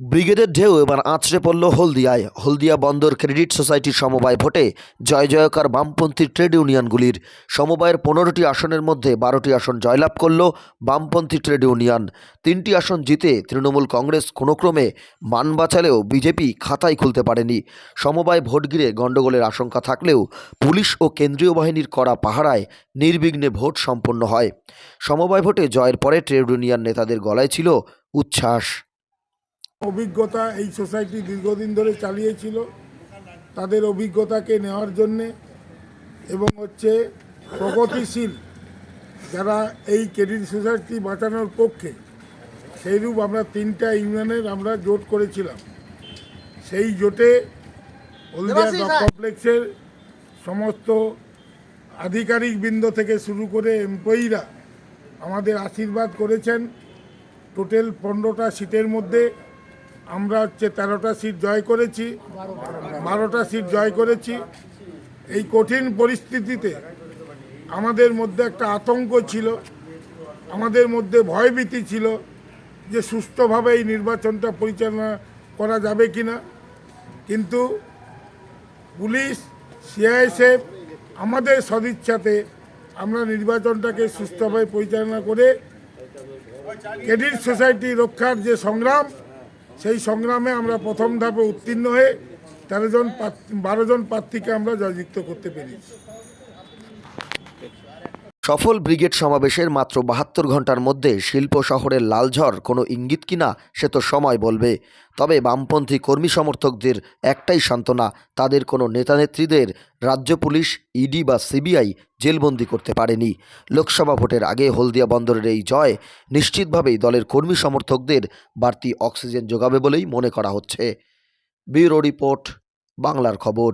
ব্রিগেডের ঢেউ এবার আছড়ে পড়ল হলদিয়ায়। হলদিয়া বন্দর ক্রেডিট সোসাইটির সমবায় ভোটে জয় জয়কার বামপন্থী ট্রেড ইউনিয়নগুলির সমবায়ের পনেরোটি আসনের মধ্যে বারোটি আসন জয়লাভ করল বামপন্থী ট্রেড ইউনিয়ন। তিনটি আসন জিতে তৃণমূল কংগ্রেস কোনোক্রমে মান বাঁচালেও বিজেপি খাতাই খুলতে পারেনি। সমবায় ভোট ঘিরে গণ্ডগোলের আশঙ্কা থাকলেও পুলিশ ও কেন্দ্রীয় বাহিনীর করা পাহারায় নির্বিঘ্নে ভোট সম্পন্ন হয়। সমবায় ভোটে জয়ের পরে ট্রেড ইউনিয়ন নেতাদের গলায় ছিল উচ্ছ্বাস। অভিজ্ঞতা এই সোসাইটি দীর্ঘদিন ধরে চালিয়েছিল তাদের অভিজ্ঞতাকে নেওয়ার জন্যে এবং হচ্ছে প্রগতিশীল যারা এই ক্রেডিট সোসাইটি বাঁচানোর পক্ষে সেইরূপ আমরা তিনটা ইউনিয়নের আমরা জোট করেছিলাম। সেই জোটে হলদিয়া কমপ্লেক্সের সমস্ত আধিকারিক বৃন্দ থেকে শুরু করে এমপ্লয়িরা আমাদের আশীর্বাদ করেছেন। টোটাল পনেরোটা সিটের মধ্যে আমরা হচ্ছে তেরোটা সিট জয় করেছি, বারোটা সিট জয় করেছি। এই কঠিন পরিস্থিতিতে আমাদের মধ্যে একটা আতঙ্ক ছিল, আমাদের মধ্যে ভয়ভীতি ছিল যে সুস্থভাবে এই নির্বাচনটা পরিচালনা করা যাবে কিনা। কিন্তু পুলিশ, সিআইএসএফ আমাদের সদিচ্ছাতে আমরা নির্বাচনটাকে সুস্থভাবে পরিচালনা করে ক্রেডিট সোসাইটি রক্ষার যে সংগ্রাম সেই সংগ্রামে আমরা প্রথম ধাপে উত্তীর্ণ হয়ে তেরো জন বারো জন প্রার্থীকে আমরা জয়যুক্ত করতে পেরেছি। সফল ব্রিগেড সমাবেশের মাত্র বাহাত্তর ঘণ্টার মধ্যে শিল্প শহরের লালঝড় কোনো ইঙ্গিত কিনা সে তো সময় বলবে। তবে বামপন্থী কর্মী সমর্থকদের একটাই সান্ত্বনা, তাদের কোনো নেতানেত্রীদের রাজ্য পুলিশ, ইডি বা সিবিআই জেলবন্দি করতে পারেনি। লোকসভা ভোটের আগে হলদিয়া বন্দরের এই জয় নিশ্চিতভাবেই দলের কর্মী সমর্থকদের বাড়তি অক্সিজেন যোগাবে বলেই মনে করা হচ্ছে। ব্যুরো রিপোর্ট, বাংলার খবর।